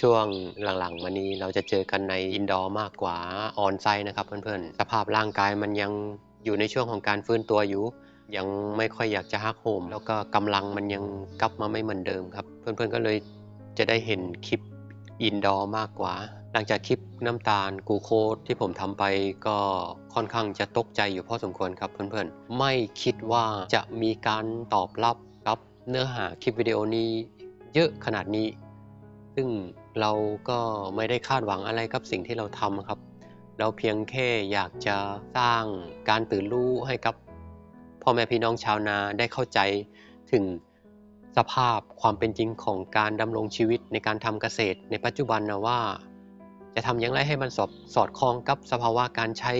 ช่วงหลังๆมานี้เราจะเจอกันในอินดอร์มากกว่าออนไซต์นะครับเพื่อนๆ สภาพร่างกายมันยังอยู่ในช่วงของการฟื้นตัวอยู่ ยังไม่ค่อยอยากจะฮักโฮมแล้วก็กำลังมันยังกลับมาไม่เหมือนเดิมครับ เพื่อนๆก็เลยจะได้เห็นคลิปอินดอร์มากกว่า หลังจากคลิปน้ำตาลกูโคดที่ผมทำไปก็ค่อนข้างจะตกใจอยู่พอสมควรครับเพื่อนๆ ไม่คิดว่าจะมีการตอบรับกับเนื้อหาคลิปวิดีโอนี้เยอะขนาดนี้ ซึ่ง เราก็ไม่ได้คาดหวังอะไรกับสิ่งที่เราทำครับ เราเพียงแค่อยากจะสร้างการตื่นรู้ให้กับพ่อแม่พี่น้องชาวนาได้เข้าใจถึงสภาพความเป็นจริงของการดำรงชีวิตในการทำเกษตร ในปัจจุบันนะว่า จะทำอย่างไรให้มันสอดสอดคล้องกับสภาวะการใช้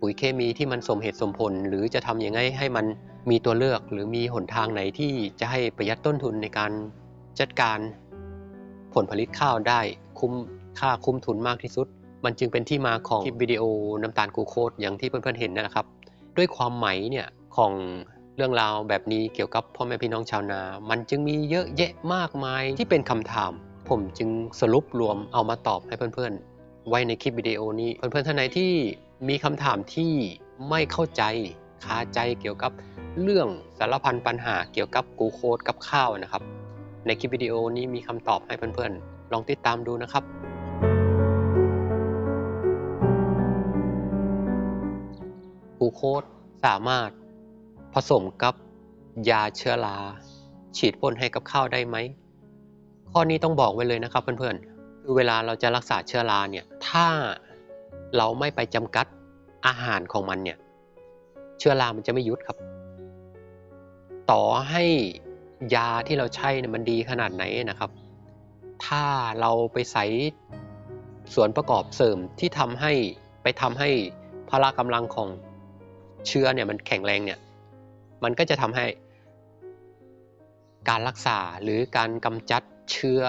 ปุ๋ยเคมีที่มันสมเหตุสมผล หรือจะทำอยังไงให้มันมีตัวเลือก หรือมีหนทางไหนที่จะให้ประหยัดต้นทุนในการจัดการ ผลผลิตข้าวได้คุ้มค่าคุ้มทุนมากที่สุด มันจึงเป็นที่มาของคลิปวิดีโอน้ำตาลกลูโคสอย่างที่เพื่อนๆเห็นนั่นแหละครับ ด้วยความหมายเนี่ยของเรื่องราวแบบนี้เกี่ยวกับพ่อแม่พี่น้องชาวนา มันจึงมีเยอะแยะมากมายที่เป็นคำถาม ผมจึงสรุปรวมเอามาตอบให้เพื่อนๆ ไว้ในคลิปวิดีโอนี้ เพื่อนๆท่านไหนที่มีคำถามที่ไม่เข้าใจคาใจเกี่ยวกับเรื่องสารพันปัญหาเกี่ยวกับกลูโคสกับข้าวนะครับ ในคลิปวิดีโอนี้มีคำตอบให้เพื่อนๆ ลองติดตามดูนะครับกูโคสสามารถผสมกับยาเชื้อราฉีดพ่นให้กับข้าวได้ไหม ข้อนี้ต้องบอกไว้เลยนะครับเพื่อนๆ คือเวลาเราจะรักษาเชื้อราเนี่ย ถ้าเราไม่ไปจำกัดอาหารของมันเนี่ย เชื้อรามันจะไม่ยุดครับ ต่อให้ ยาที่เราใช้เนี่ยมันดีขนาดไหนนะครับ ถ้าเราไปใส่ส่วนประกอบเสริมที่ทำให้ไปทำให้พละกำลังของเชื้อเนี่ยมันแข็งแรงเนี่ยมันก็จะทำให้การรักษาหรือการกำจัดเชื้อ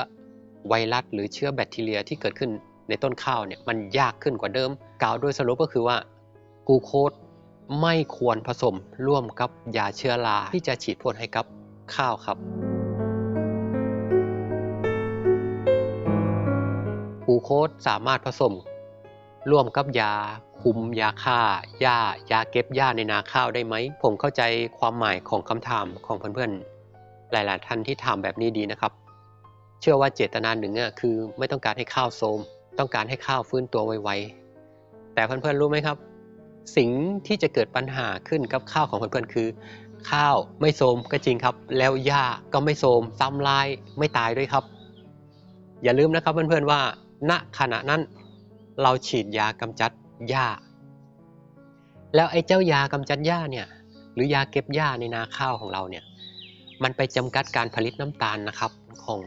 ไวรัสหรือเชื้อแบคทีเรียที่เกิดขึ้นในต้นข้าวเนี่ยมันยากขึ้นกว่าเดิม กล่าวโดยสรุปก็คือว่ากูโคสไม่ควรผสมร่วมกับยาเชื้อราที่จะฉีดพ่นให้กับ ข้าวครับ กูโคสสามารถผสม ร่วมกับยา คุมยาฆ่าหญ้ายาเก็บหญ้าในนาข้าวได้ไหม ผมเข้าใจความหมายของคำถามของเพื่อนๆ หลายๆท่านที่ถามแบบนี้ดีนะครับ เชื่อว่าเจตนาหนึ่งอะคือไม่ต้องการให้ข้าวโทมต้องการให้ข้าวฟื้นตัวไวๆแต่เพื่อนๆรู้ไหมครับสิ่งที่จะเกิดปัญหาขึ้นกับข้าวของเพื่อนๆคือ ข้าวไม่โทมก็จริงครับ แล้วหญ้าก็ไม่โทมซ้ำลายไม่ตายด้วยครับ อย่าลืมนะครับเพื่อนๆว่า ณขณะนั้น เราฉีดยากำจัดหญ้า แล้วไอ้เจ้ายากำจัดหญ้าเนี่ยหรือยาเก็บหญ้าในนาข้าวของเราเนี่ยมันไปจำกัดการผลิตน้ำตาลนะครับของ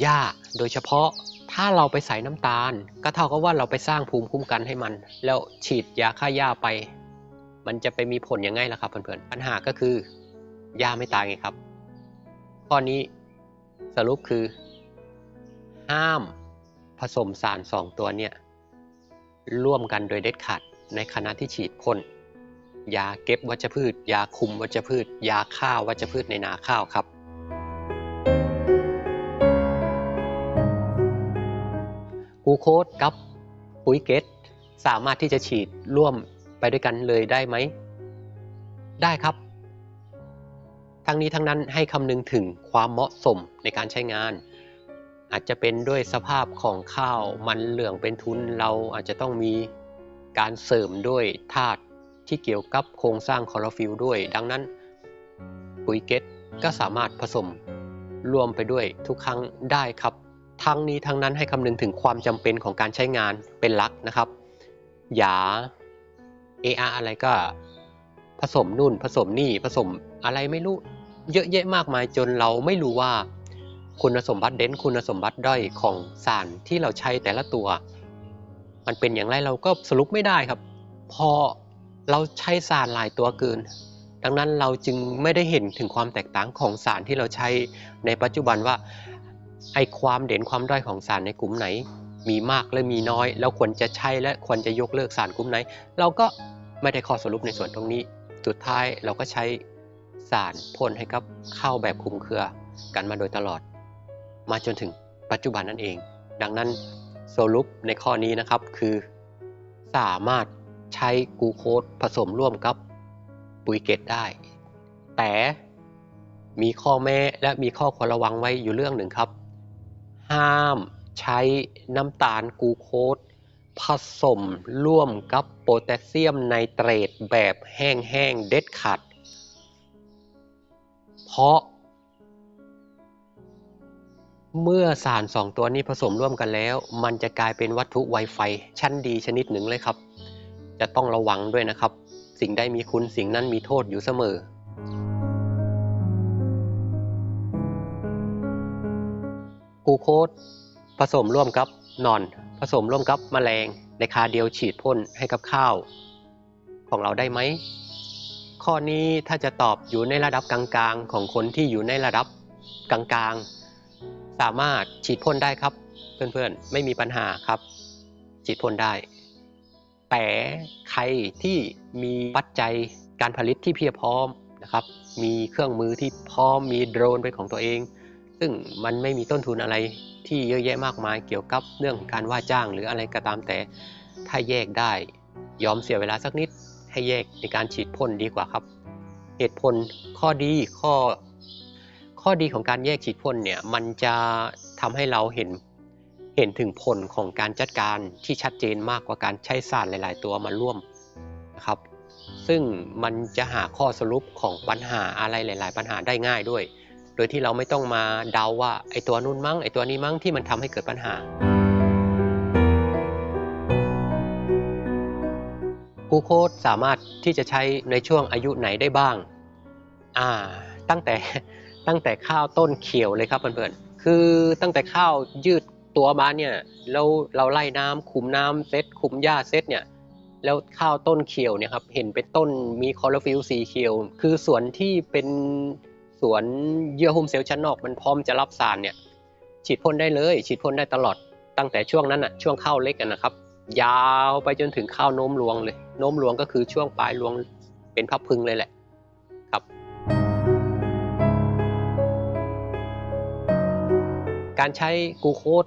หญ้าโดยเฉพาะถ้าเราไปใส่น้ำตาล ก็เท่ากับว่าเราไปสร้างภูมิคุ้มกันให้มัน แล้วฉีดยาฆ่าหญ้าไป มันจะไปมีผลยังไงล่ะครับเพื่อนๆปัญหาก็คือหญ้าไม่ตายไงครับ ข้อนี้สรุปคือ ห้ามผสมสารสองตัวเนี่ยร่วมกันโดยเด็ดขาดในขณะที่ฉีดพ่นยาเก็บวัชพืช ยาคุมวัชพืช ยาฆ่าวัชพืชในนาข้าวครับ กูโคสกับปุ๋ยเกตสามารถที่จะฉีดร่วม ไปด้วยกันเลยได้ไหม ได้ครับ ทั้งนี้ทั้งนั้นให้คำนึงถึงความเหมาะสมในการใช้งาน อาจจะเป็นด้วยสภาพของข้าวมันเหลืองเป็นทุนเราอาจจะต้องมีการเสริมด้วยธาตุที่เกี่ยวกับโครงสร้างคลอโรฟิลด้วย ดังนั้นปุ๋ยเกตก็สามารถผสมรวมไปด้วยทุกครั้งได้ครับ ทั้งนี้ทั้งนั้นให้คำนึงถึงความจำเป็นของการใช้งานเป็นหลักนะครับ อย่า เอออะไรก็ผสมนู่นผสมนี่ผสมอะไรไม่รู้เยอะแยะมากมายจนเราไม่รู้ว่า คุณสมบัติเด่นคุณสมบัติด้อยของสารที่เราใช้แต่ละตัว มันเป็นอย่างไรเราก็สรุปไม่ได้ครับ พอเราใช้สารหลายตัวเกิน ดังนั้นเราจึงไม่ได้เห็นถึงความแตกต่างของสารที่เราใช้ในปัจจุบันว่าไอความเด่นความด้อยของสารในกลุ่มไหน มีมากและมีน้อย แล้วควรจะใช้และควรจะยกเลิกสารกลุ่มไหน เราก็ไม่ได้ข้อสรุปในส่วนตรงนี้ สุดท้ายเราก็ใช้สารพ่นให้กับข้าวแบบคลุมเครือกันมาโดยตลอด มาจนถึงปัจจุบันนั่นเอง ดังนั้นสรุปในข้อนี้นะครับคือ สามารถใช้กูโคสผสมร่วมกับปุ๋ยเกตได้ แต่มีข้อแม้และมีข้อควรระวังไว้อยู่เรื่องหนึ่งครับ ห้าม ใช้น้ำตาลกูโคสผสมร่วมกับโพแทสเซียมไนเตรตแบบแห้งๆเด็ดขาด เพราะ เมื่อสารสองตัวนี้ผสมร่วมกันแล้ว มันจะกลายเป็นวัตถุไวไฟชั้นดีชนิดหนึ่งเลยครับ จะต้องระวังด้วยนะครับ สิ่งใดมีคุณสิ่งนั้นมีโทษอยู่เสมอ กูโคส สมร่วมกับนอน ผสมร่วมกับแมลงในคาเดียวฉีดพ่นให้กับข้าวของเราได้ไหม ข้อนี้ถ้าจะตอบอยู่ในระดับกลางๆ ของคนที่อยู่ในระดับกลางๆ สามารถฉีดพ่นได้ครับ เพื่อนๆ ไม่มีปัญหาครับ ฉีดพ่นได้ แต่ใครที่มีปัจจัยการผลิตที่เพียบพร้อมนะครับ มีเครื่องมือที่พร้อมมีโดรนเป็นของตัวเอง ซึ่งมันไม่มีต้นทุนอะไรที่เยอะแยะมากมายเกี่ยวกับเรื่องการว่าจ้างหรืออะไรก็ตามแต่ถ้าแยกได้ยอมเสียเวลาสักนิด ให้แยกในการฉีดพ่นดีกว่าครับ เหตุผลข้อดีข้อ ข้อดีของการแยกฉีดพ่นเนี่ยมันจะทำให้เราเห็นเห็นถึงผลของการจัดการที่ชัดเจนมากกว่าการใช้สารหลาย ๆ ตัวมาร่วมนะครับ ซึ่งมันจะหาข้อสรุปของปัญหาอะไรหลาย ๆ ปัญหาได้ง่ายด้วย โดยที่เราไม่ต้องมาเดาว่าไอ้ตัวนู้นมั้งไอ้ตัวนี้มั้งที่มันทำให้เกิดปัญหากลูโคสสามารถที่จะใช้ในช่วงอายุไหนได้บ้าง อ่า ตั้งแต่ตั้งแต่ข้าวต้นเขียวเลยครับเพื่อนๆ คือตั้งแต่ข้าวยืดตัวมาเนี่ยแล้วเราไล่น้ำคุมน้ำเซตคุมหญ้าเซตเนี่ยแล้วข้าวต้นเขียวเนี่ยครับเห็นเป็นต้นมีคอโรฟิลสีเขียว คือสวนที่เป็น สวนเยื่อหุ้มเซลล์ชั้นนอกมันพร้อมจะรับสารเนี่ยฉีดพ่นได้เลย ฉีดพ่นได้ตลอดตั้งแต่ช่วงนั้นอะช่วงข้าวเล็กอะนะครับ ยาวไปจนถึงข้าวโน้มรวงเลย โน้มรวงก็คือช่วงปลายรวงเป็นพับพึงเลยแหละครับ การใช้กูโคส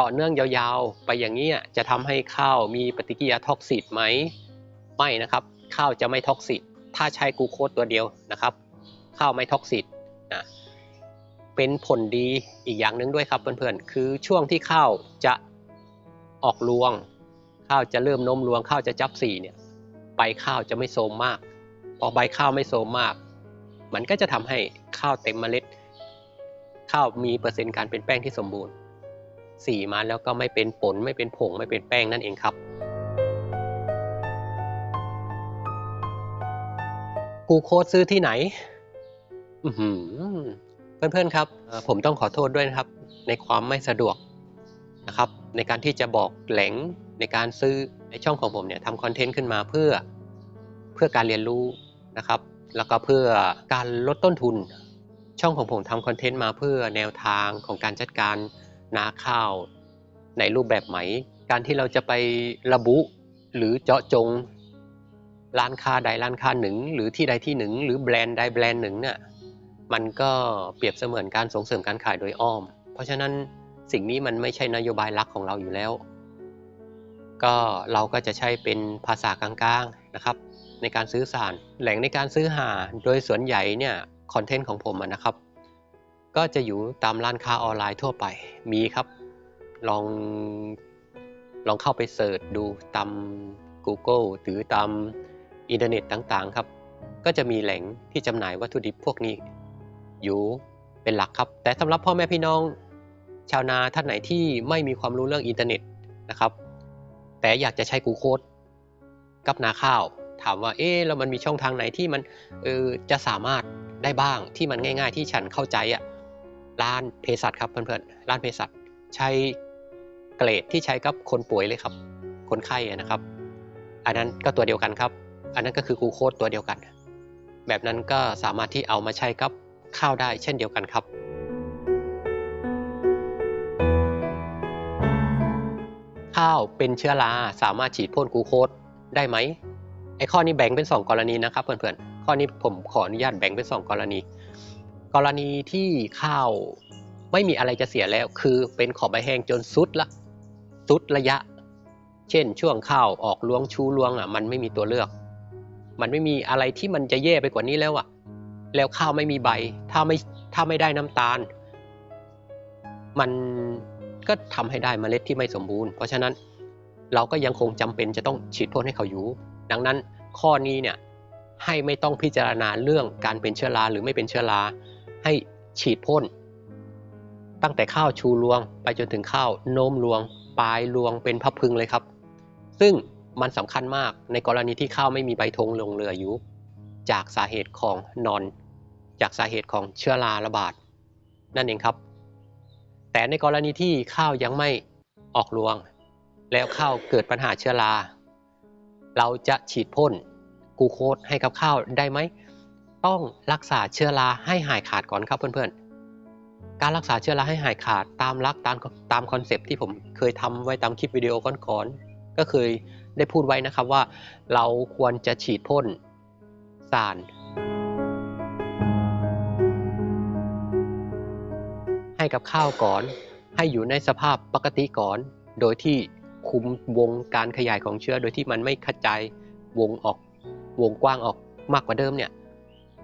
ต่อเนื่องยาวๆ ไปอย่างนี้จะทำให้ข้าวมีปฏิกิริยาท็อกซิตไหมไม่นะครับ ข้าวจะไม่ท็อกซิตถ้าใช้กูโคสตัวเดียวนะครับ ข้าวไม่ท็อกซิตนะเป็นผลดีอีกอย่างหนึ่งด้วยครับเพื่อนๆ คือช่วงที่ข้าวจะออกรวง ข้าวจะเริ่มนมรวงข้าวจะจับสีเนี่ยใบข้าวจะไม่โทมมาก พอใบข้าวไม่โทมมาก มันก็จะทำให้ข้าวเต็มเมล็ด ข้าวมีเปอร์เซ็นต์การเป็นแป้งที่สมบูรณ์ สีมาแล้วก็ไม่เป็นผลไม่เป็นผงไม่เป็นแป้งนั่นเองครับ กูโค้ดซื้อที่ไหน เพื่อนๆครับ ผมต้องขอโทษด้วยนะครับ ในความไม่สะดวกนะครับ ในการที่จะบอกแหล่งในการซื้อในช่องของผมเนี่ยทำคอนเทนต์ขึ้นมาเพื่อเพื่อการเรียนรู้นะครับ แล้วก็เพื่อการลดต้นทุน ช่องของผมทำคอนเทนต์มาเพื่อแนวทางของการจัดการนาข้าวในรูปแบบไหม การที่เราจะไประบุหรือเจาะจงร้านค้าใดร้านค้าหนึ่ง หรือที่ใดที่หนึ่ง หรือแบรนด์ใดแบรนด์หนึ่งเนี่ย มันก็เปรียบเสมือนการส่งเสริมการขายโดยอ้อม เพราะฉะนั้นสิ่งนี้มันไม่ใช่นโยบายหลักของเราอยู่แล้ว ก็เราก็จะใช้เป็นภาษากลางๆนะครับ ในการซื้อสารแหล่งในการซื้อหาโดยส่วนใหญ่เนี่ยคอนเทนต์ของผมนะครับ ก็จะอยู่ตามร้านค้าออนไลน์ทั่วไปมีครับ ลองลองเข้าไปเสิร์ชดูตาม Google หรือตามอินเทอร์เน็ตต่างๆครับ ก็จะมีแหล่งที่จำหน่ายวัตถุดิบพวกนี้ อยู่เป็นหลักครับ แต่สำหรับพ่อแม่พี่น้อง ชาวนาท่านไหนที่ไม่มีความรู้เรื่องอินเทอร์เน็ตนะครับ แต่อยากจะใช้กูโคดกับนาข้าว ถามว่าเอ๊ะแล้วมันมีช่องทางไหนที่มันเออจะสามารถได้บ้างที่มันง่าย ๆ ที่ฉันเข้าใจอะร้านเภสัชครับเพื่อนๆร้านเภสัชใช้เกรดที่ใช้กับคนป่วยเลยครับ คนไข้นะครับ อันนั้นก็ตัวเดียวกันครับ อันนั้นก็คือกูโคดตัวเดียวกัน แบบนั้นก็สามารถที่เอามาใช้กับ ข้าวได้เช่นเดียวกันครับ ข้าวเป็นเชื้อราสามารถฉีดพ่นกูโคสได้ไหมไอ้ข้อนี้แบ่งเป็น 2 กรณีนะครับเพื่อนๆข้อนี้ผมขออนุญาตแบ่งเป็น 2 กรณี กรณีที่ข้าวไม่มีอะไรจะเสียแล้ว คือเป็นขอบใบแห้งจนสุดละสุดระยะ เช่น ช่วงข้าวออกรวงชูรวงอะมันไม่มีตัวเลือก มันไม่มีอะไรที่มันจะแย่ไปกว่านี้แล้วอะ แล้วข้าวไม่มีใบ ถ้าไม่ถ้าไม่ได้น้ำตาล มันก็ทำให้ได้เมล็ดที่ไม่สมบูรณ์ เพราะฉะนั้นเราก็ยังคงจำเป็นจะต้องฉีดพ่นให้เขาอยู่ ดังนั้นข้อนี้เนี่ยให้ไม่ต้องพิจารณาเรื่องการเป็นเชื้อราหรือไม่เป็นเชื้อราให้ฉีดพ่นตั้งแต่ข้าวชูรวง ไปจนถึงข้าวโน้มรวง ปลายรวงเป็นพับพึงเลยครับ ซึ่งมันสำคัญมากในกรณีที่ข้าวไม่มีใบธงลงเรืออยู่ จากสาเหตุของนอน จากสาเหตุของเชื้อราระบาดนั่นเองครับ แต่ในกรณีที่ข้าวยังไม่ออกรวง แล้วข้าวเกิดปัญหาเชื้อรา เราจะฉีดพ่นกูโคสให้กับข้าวได้ไหม ต้องรักษาเชื้อราให้หายขาดก่อนครับเพื่อนๆ การรักษาเชื้อราให้หายขาดตามลักตามตามคอนเซปที่ผมเคยทำไว้ตามคลิปวิดีโอก่อนๆก็เคยได้พูดไว้นะครับว่า เราควรจะฉีดพ่นสาร ให้กับข้าวก่อน ให้อยู่ในสภาพปกติก่อน โดยที่คุมวงการขยายของเชื้อ โดยที่มันไม่กระจายวงออกวงกว้างออกมากกว่าเดิมเนี่ย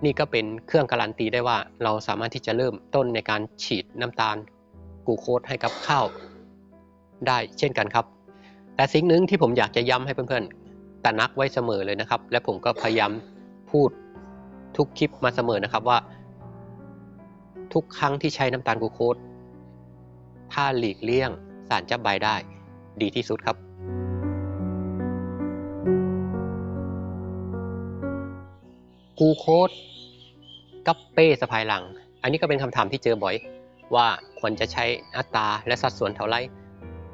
นี่ก็เป็นเครื่องการันตีได้ว่าเราสามารถที่จะเริ่มต้นในการฉีดน้ำตาลกูโคสให้กับข้าวได้เช่นกันครับ แต่สิ่งหนึ่งที่ผมอยากจะย้ำให้เพื่อนๆตระหนักไว้เสมอเลยนะครับ และผมก็พยายามพูดทุกคลิปมาเสมอนะครับว่า ทุกครั้งที่ใช้น้ำตาลกูโคสถ้าหลีกเลี่ยงสารจับใบได้ ดีที่สุดครับ กูโคสกับเป้สะพายหลัง อันนี้ก็เป็นคำถามที่เจอบ่อย ว่าควรจะใช้อัตราและสัดส่วนเท่าไร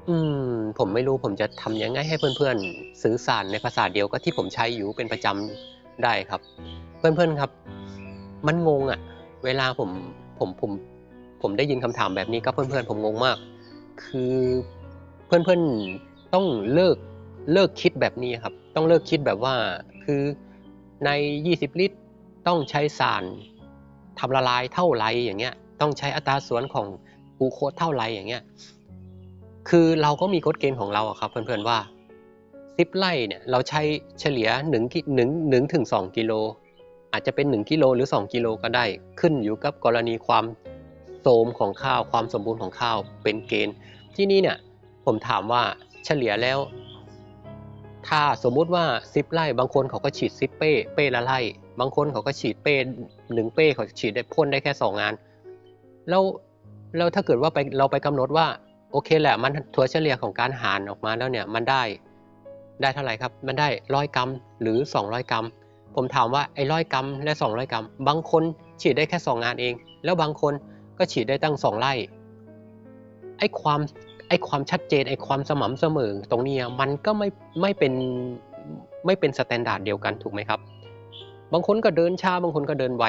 อืม ผมไม่รู้ผมจะทำยังไงให้เพื่อนๆ สื่อสารในภาษาเดียวก็ที่ผมใช้อยู่เป็นประจำได้ครับ เพื่อนๆครับ มันงงอะ่ะ เวลาผม ผมผมผมได้ยินคำถามแบบนี้ก็เพื่อนๆ ผมงงมาก คือเพื่อนๆต้องเลิกเลิกคิดแบบนี้ครับ ต้องเลิกคิดแบบว่าคือใน 20 ลิตรต้องใช้สารทำละลายเท่าไรอย่างเงี้ย ต้องใช้อัตราส่วนของกูโคสเท่าไรอย่างเงี้ย คือเราก็มีกฎเกณฑ์ของเราครับ เพื่อนๆว่าซิปไล่เนี่ยเราใช้เฉลี่ย1กิหนึ่งหนึ่งถึง2กิโล อาจจะเป็น1กิโลหรือ 2 กิโลก็ได้ ขึ้นอยู่กับกรณีความโทมของข้าวความสมบูรณ์ของข้าวเป็นเกณฑ์ ที่นี่เนี่ยผมถามว่าเฉลี่ยแล้ว ถ้าสมมุติว่าซิปไล่บางคนเขาก็ฉีดซิปเป้เป้ละไล่บางคนเขาก็ฉีดเป้หนึ่งเป้เขาฉีดได้พ่นได้แค่สองงานแล้วแล้วถ้าเกิดว่าไปเราไปกำหนดว่าโอเคแหละมันถัวเฉลี่ยของการหารออกมาแล้วเนี่ยมันได้ได้เท่าไหร่ครับ มันได้ร้อยกรัมหรือ 200 กรัม ผมถามว่าไอ้ร้อยกรัมและ 200 กรัม บางคนฉีดได้แค่ 2 งานเอง แล้วบางคนก็ฉีดได้ตั้ง 2ไร่ไอ้ความไอ้ความชัดเจนไอ้ความสม่ำเสมอตรงนี้มันก็ไม่ไม่เป็นไม่เป็นสแตนดาร์ดเดียวกันถูกไหมครับ บางคนก็เดินช้าบางคนก็เดินไว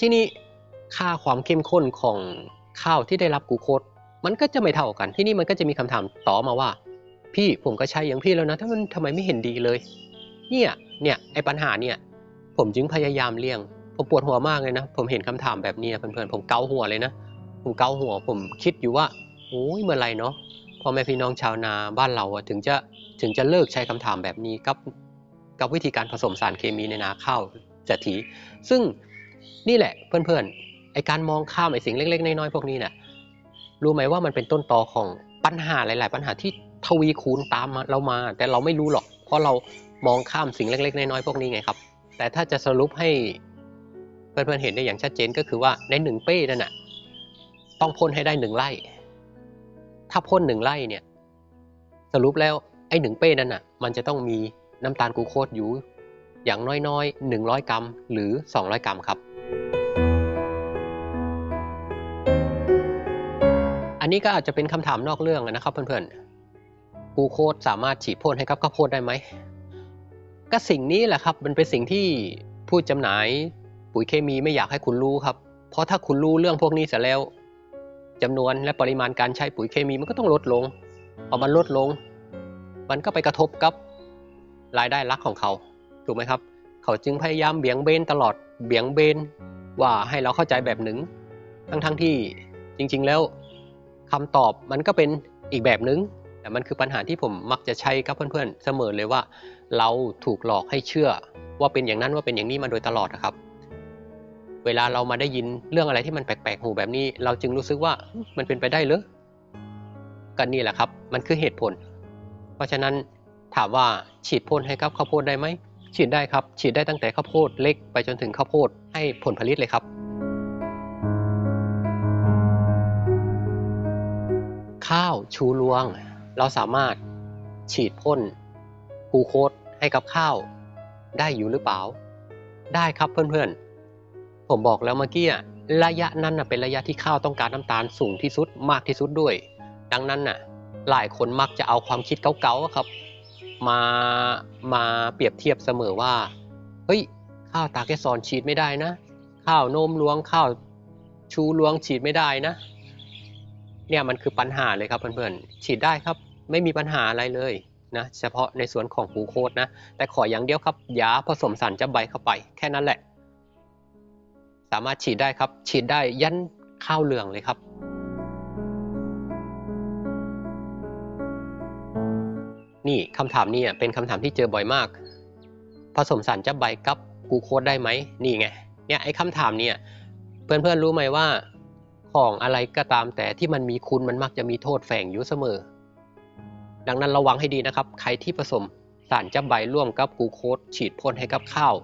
ที่นี่ค่าความเข้มข้นของข้าวที่ได้รับกูโคสมันก็จะไม่เท่ากัน ที่นี่มันก็จะมีคำถามต่อมาว่า พี่ผมก็ใช้อย่างพี่แล้วนะถ้ามันทำไมไม่เห็นดีเลย เนี่ย เนี่ยไอ้ปัญหาเนี่ย ผมจึงพยายามเลี่ยง ผมปวดหัวมากเลยนะ ผมเห็นคำถามแบบนี้เพื่อนๆผมเกาหัวเลยนะผมเกาหัวผมคิดอยู่ว่าโอ้ยเมื่อไรเนาะพ่อแม่พี่น้องชาวนาบ้านเราถึงจะถึงจะเลิกใช้คำถามแบบนี้กับกับวิธีการผสมสารเคมีในนาข้าวจะทีซึ่งนี่แหละเพื่อนๆไอการมองข้ามไอสิ่งเล็กๆน้อยๆพวกนี้เนี่ยรู้ไหมว่ามันเป็นต้นตอของปัญหาหลาย ๆ ปัญหาที่ทวีคูณตามมาเรามา แต่เราไม่รู้หรอก เพราะเรา มองข้ามสิ่งเล็ก ๆ น้อยๆพวกนี้ไงครับ แต่ถ้าจะสรุปให้เพื่อนๆเห็นได้อย่างชัดเจนก็คือว่าในหนึ่งเป้นั่นน่ะต้องพ่นให้ได้หนึ่งไร่ ถ้าพ่นหนึ่งไร่เนี่ย สรุปแล้วไอ้หนึ่งเป้นั่นน่ะ มันจะต้องมีน้ำตาลกูโคสอยู่อย่างน้อยๆ 100 กรัม หรือ 200 กรัมครับ อันนี้ก็อาจจะเป็นคำถามนอกเรื่องนะครับเพื่อนๆ กูโคสสามารถฉีดพ่นให้กับข้าวโพดได้ไหม ก็สิ่งนี้แหละครับมันเป็นสิ่งที่ผู้จำหน่ายปุ๋ยเคมีไม่อยากให้คุณรู้ครับ เพราะถ้าคุณรู้เรื่องพวกนี้เสร็จแล้วจำนวนและปริมาณการใช้ปุ๋ยเคมีมันก็ต้องลดลงพอมันลดลง มันก็ไปกระทบกับรายได้หลักของเขาถูกไหมครับ เขาจึงพยายามเบี่ยงเบนตลอดเบี่ยงเบนว่าให้เราเข้าใจแบบหนึ่งทั้งๆทที่จริงๆแล้วคำตอบมันก็เป็นอีกแบบหนึ่งแต่มันคือปัญหาที่ผมมักจะใช้กับเพื่อนๆเสมอเลยว่า เราถูกหลอกให้เชื่อว่าเป็นอย่างนั้นว่าเป็นอย่างนี้มาโดยตลอดนะครับ เวลาเรามาได้ยินเรื่องอะไรที่มันแปลกๆหูแบบนี้ เราจึงรู้สึกว่ามันเป็นไปได้หรือกันนี่แหละครับ มันคือเหตุผล เพราะฉะนั้นถามว่าฉีดพ่นให้กับข้าวโพดได้ไหมฉีดได้ครับ ฉีดได้ตั้งแต่ข้าวโพดเล็กไปจนถึงข้าวโพดให้ผลผลิตเลยครับ ข้าวชูรวง เราสามารถฉีดพ่น กูโคสให้กับข้าว ได้อยู่หรือเปล่า ได้ครับเพื่อนๆ ผมบอกแล้วเมื่อกี้ระยะนั้นนะเป็นระยะที่ข้าวต้องการน้ำตาลสูงที่สุดมากที่สุดด้วย ดังนั้นน่ะหลายคนมักจะเอาความคิดเก่าๆครับ มามาเปรียบเทียบเสมอว่าเฮ้ยข้าวตาแกซอนฉีดไม่ได้นะ ข้าวโนมล้วงข้าวชูล้วงฉีดไม่ได้นะ เนี่ยมันคือปัญหาเลยครับเพื่อนๆฉีดได้ครับ ไม่มีปัญหาอะไรเลย นะเฉพาะในส่วนของกูโคสนะ แต่ขออย่างเดียวครับยาผสมสารจับใบเข้าไป แค่นั้นแหละ สามารถฉีดได้ครับ ฉีดได้ยันข้าวเหลืองเลยครับนี่คำถามนี้อ่เป็นคำถามที่เจอบ่อยมาก ผสมสารจับใบกับกูโคสได้ไหมนี่ไงเนี่ยไอ้คำถามเนี่ยเพื่อนๆรู้ไหมว่า ของอะไรก็ตามแต่ที่มันมีคุณมันมักจะมีโทษแฝงอยู่เสมอ ดังนั้นระวังให้ดีนะครับ ใครที่ผสมสารจับใบร่วมกับกูโคสฉีดพ่นให้กับข้าว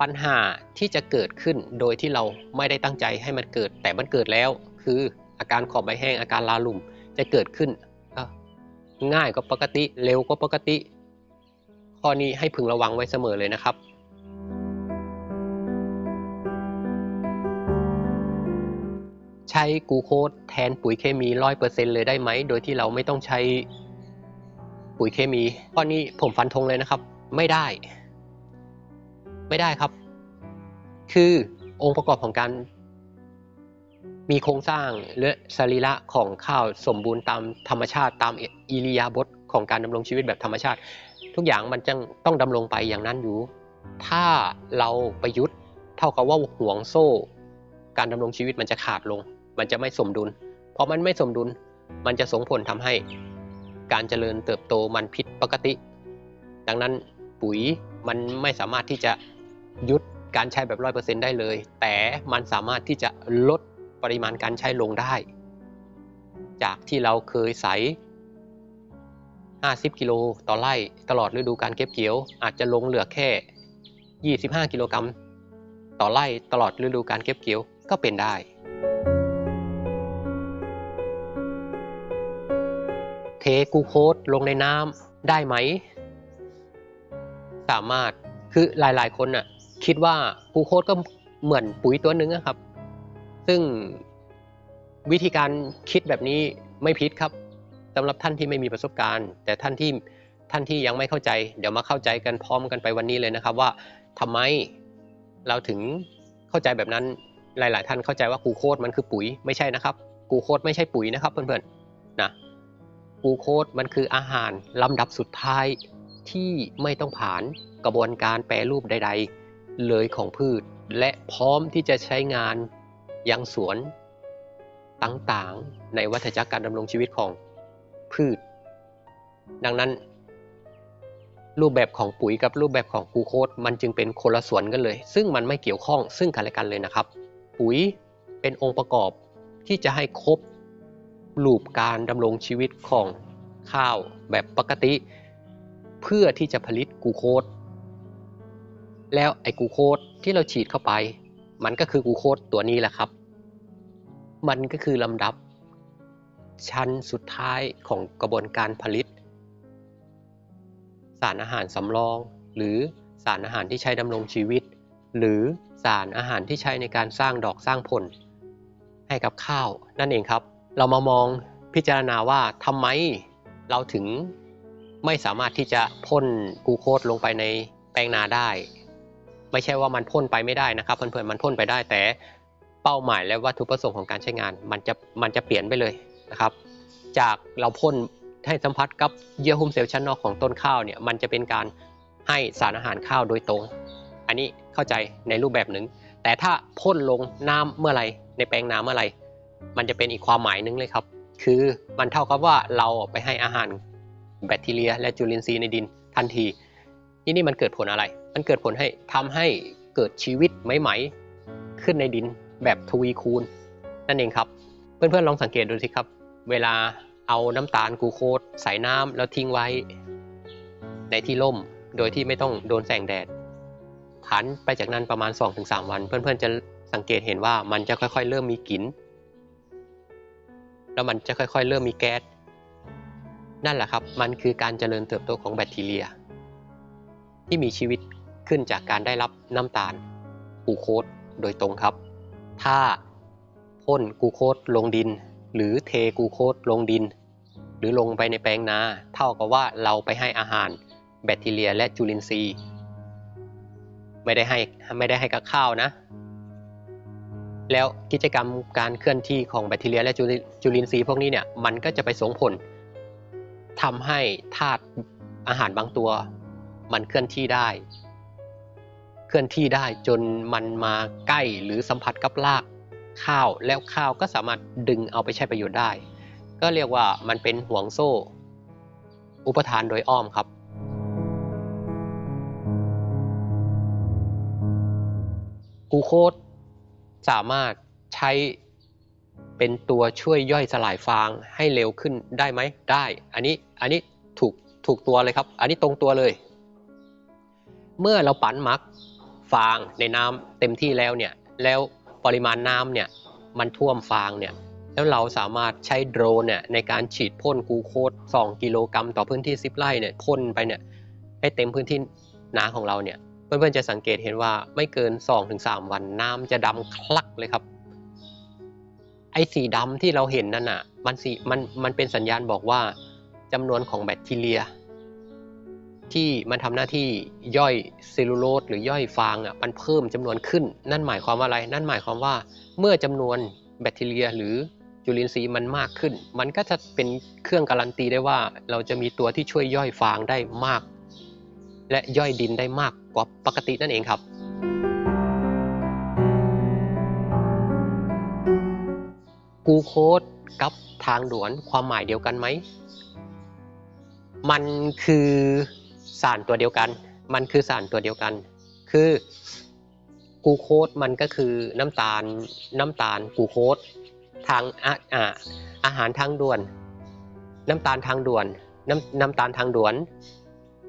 ปัญหาที่จะเกิดขึ้นโดยที่เราไม่ได้ตั้งใจให้มันเกิด แต่มันเกิดแล้ว คืออาการขอบใบแห้งอาการลาลุ่มจะเกิดขึ้นง่ายกว่าปกติ เร็วกว่าปกติ ข้อนี้ให้พึงระวังไว้เสมอเลยนะครับใช้กูโคสแทนปุ๋ยเคมี 100%เลยได้ไหม โดยที่เราไม่ต้องใช้ ปุ๋ยเคมีข้อนี้ผมฟันธงเลยนะครับ ไม่ได้ ไม่ได้ครับ คือองค์ประกอบของการ มีโครงสร้างและสรีระของข้าวสมบูรณ์ตามธรรมชาติตามอิริยาบถของการดำรงชีวิตแบบธรรมชาติ ทุกอย่างมันจึงต้องดำรงไปอย่างนั้นอยู่ ถ้าเราประยุทธ์เท่ากับว่าห่วงโซ่ การดำรงชีวิตมันจะขาดลง มันจะไม่สมดุลพอมันไม่สมดุล มันจะส่งผลทำให้ การเจริญเติบโตมันผิดปกติ ดังนั้นปุ๋ยมันไม่สามารถที่จะยุดการใช้แบบร้อยเปอร์เซ็นได้เลย แต่มันสามารถที่จะลดปริมาณการใช้ลงได้ จากที่เราเคยใส่50 กิโลต่อไร่ตลอดฤดูการเก็บเกี่ยว อาจจะลงเหลือแค่ 25 กิโลกรัมต่อไร่ตลอดฤดูการเก็บเกี่ยวก็เป็นได้ เทกูโคสลงในน้ำได้ไหม สามารถคือหลายๆ คนน่ะ คิดว่ากูโคสก็เหมือนปุ๋ยตัวหนึ่งอะครับ ซึ่งวิธีการคิดแบบนี้ไม่ผิดครับสำหรับท่านที่ไม่มีประสบการณ์ แต่ท่านที่ท่านที่ยังไม่เข้าใจ เดี๋ยวมาเข้าใจกันพร้อมกันไปวันนี้เลยนะครับ ว่าทำไมเราถึงเข้าใจแบบนั้นหลาย ๆ ท่านเข้าใจว่ากูโคสมันคือปุ๋ยไม่ใช่นะครับ กูโคสไม่ใช่ปุ๋ยนะครับเพื่อนๆนะ กูโคสมันคืออาหารลำดับสุดท้ายที่ไม่ต้องผ่านกระบวนการแปรรูปใด ๆ เลยของพืช และพร้อมที่จะใช้งานยังสวนต่างๆ ในวัฏจักรการดำรงชีวิตของพืช ดังนั้น รูปแบบของปุ๋ยกับรูปแบบของกูโคสมันจึงเป็นคนละส่วนกันเลย ซึ่งมันไม่เกี่ยวข้องซึ่งกันและกันเลยนะครับ ปุ๋ยเป็นองค์ประกอบที่จะให้ครบ รูปการดำรงชีวิตของข้าวแบบปกติ เพื่อที่จะผลิตกูโคสแล้วไอ้กูโคสที่เราฉีดเข้าไป มันก็คือกูโคสตัวนี้แหละครับ มันก็คือลำดับ ชั้นสุดท้ายของกระบวนการผลิต สารอาหารสำรอง หรือสารอาหารที่ใช้ดำรงชีวิต หรือสารอาหารที่ใช้ในการสร้างดอกสร้างผล ให้กับข้าวนั่นเองครับ เรามามองพิจารณาว่าทำไมเราถึงไม่สามารถที่จะพ่นกูโคสลงไปในแปลงนาได้ ไม่ใช่ว่ามันพ่นไปไม่ได้นะครับเพื่อนๆมันพ่นไปได้แต่เป้าหมายและวัตถุประสงค์ของการใช้งาน มันจะมันจะเปลี่ยนไปเลยนะครับ จากเราพ่นให้สัมผัสกับเยื่อหุ้มเซลล์ชั้นนอกของต้นข้าวเนี่ยมันจะเป็นการให้สารอาหารข้าวโดยตรง อันนี้เข้าใจในรูปแบบหนึ่งแต่ถ้าพ่นลงน้ำเมื่อไหร่ในแปลงน้ำอะไร มันจะเป็นอีกความหมายหนึงเลยครับ คือมันเท่ากับว่าเราไปให้อาหารแบคทีเรีย และจุลินทรีย์ในดินทันทีที่นี่มันเกิดผลอะไร มันเกิดผลให้ทำให้เกิดชีวิตใหม่ๆขึ้นในดินแบบทวีคูณ นั่นเองครับ เพื่อนๆลองสังเกตดูสิครับ เวลาเอาน้ำตาลกูโคสใส่น้ำแล้วทิ้งไว้ ในที่ร่มโดยที่ไม่ต้องโดนแสงแดดผ่านไปจากนั้นประมาณ 2-3 วัน เพื่อนๆจะสังเกตเห็นว่ามันจะค่อยๆ เริ่มมีกลิ่น แล้วมันจะค่อยๆ เริ่มมีแก๊ส นั่นแหละครับ มันคือการเจริญเติบโตของแบคทีเรีย ที่มีชีวิตขึ้นจากการได้รับน้ำตาลกูโคสโดยตรงครับ ถ้าพ่นกูโคสลงดิน หรือเทกูโคสลงดิน หรือลงไปในแปลงนา เท่ากับว่าเราไปให้อาหารแบคทีเรียและจุลินทรีย์ ไม่ได้ให้ไม่ได้ให้กับข้าวนะ แล้วกิจกรรมการเคลื่อนที่ของแบคทีเรียและจุลินทรีย์พวกนี้เนี่ยมันก็จะไปส่งผลทำให้ธาตุอาหารบางตัว มันเคลื่อนที่ได้ เคลื่อนที่ได้จนมันมาใกล้หรือสัมผัสกับรากข้าวแล้วข้าวก็สามารถดึงเอาไปใช้ประโยชน์ได้ ก็เรียกว่ามันเป็นห่วงโซ่ อุปทานโดยอ้อมครับกูโคส สามารถใช้เป็นตัวช่วยย่อยสลายฟางให้เร็วขึ้นได้ไหมได้ อันนี้อันนี้ถูกถูกตัวเลยครับ อันนี้ตรงตัวเลย เมื่อเราปั่นมักฟางในน้ำเต็มที่แล้วเนี่ยแล้วปริมาณน้ำเนี่ยมันท่วมฟางเนี่ยแล้วเราสามารถใช้โดรนเนี่ยในการฉีดพ่นกูโคส2กิโลกรัมต่อพื้นที่ 10 ไร่เนี่ยพ่นไปเนี่ยให้เต็มพื้นที่นาของเราเนี่ย เพื่อนๆจะสังเกตเห็นว่าไม่เกิน 2-3 วันน้ำจะดำคลักเลยครับ ไอ้สีดำที่เราเห็นนั่นน่ะ มันสีมันมันเป็นสัญญาณบอกว่าจำนวนของแบคทีเรีย ที่มันทำหน้าที่ย่อยเซลลูโลสหรือย่อยฟางอะมันเพิ่มจำนวนขึ้น นั่นหมายความว่าอะไร นั่นหมายความว่าเมื่อจำนวนแบคทีเรียหรือจุลินทรีย์มันมากขึ้น มันก็จะเป็นเครื่องการันตีได้ว่า เราจะมีตัวที่ช่วยย่อยฟางได้มาก และย่อยดินได้มากกว่าปกตินั่นเองครับ กูโคสกับทางด่วนความหมายเดียวกันไหม มันคือสารตัวเดียวกัน มันคือสารตัวเดียวกัน คือกูโคสมันก็คือน้ำตาลน้ำตาลกูโคสทางอาอาอาหารทางด่วน น้ำตาลทางด่วนน้ำน้ำตาลทางด่วน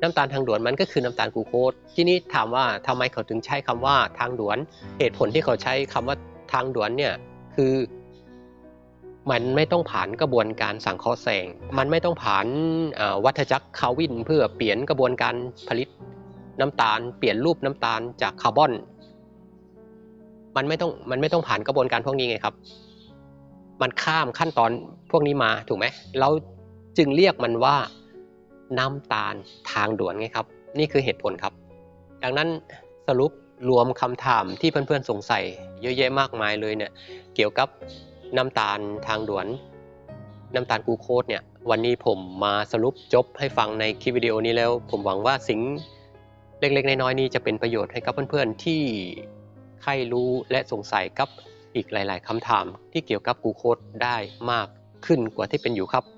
น้ำตาลทางด่วนมันก็คือน้ำตาลกลูโคสที่นี้ถามว่าทำไมเขาถึงใช้คำว่าทางด่วน เหตุผลที่เขาใช้คำว่าทางด่วนเนี่ยคือมันไม่ต้องผ่านกระบวนการสังเคราะห์แสง มันไม่ต้องผ่านวัฏจักรคาร์วิน เพื่อเปลี่ยนกระบวนการผลิตน้ำตาล เปลี่ยนรูปน้ำตาลจากคาร์บอน มันไม่ต้องมันไม่ต้องผ่านกระบวนการพวกนี้ไงครับ มันข้ามขั้นตอนพวกนี้มาถูกไหมเราจึงเรียกมันว่า น้ำตาลทางด่วนไงครับ นี่คือเหตุผลครับ ดังนั้นสรุปรวมคำถามที่เพื่อนๆสงสัย เยอะแยะมากมายเลยเนี่ยเกี่ยวกับน้ำตาลทางด่วน น้ำตาลกูโคสเนี่ยวันนี้ผมมาสรุปจบให้ฟังในคลิปวิดีโอนี้แล้ว ผมหวังว่าสิ่งเล็กๆ น้อยๆนี้จะเป็นประโยชน์ให้กับเพื่อนๆที่ใครรู้และสงสัยกับอีกหลาย ๆคำถามที่เกี่ยวกับกูโคสได้มากขึ้นกว่าที่เป็นอยู่ครับ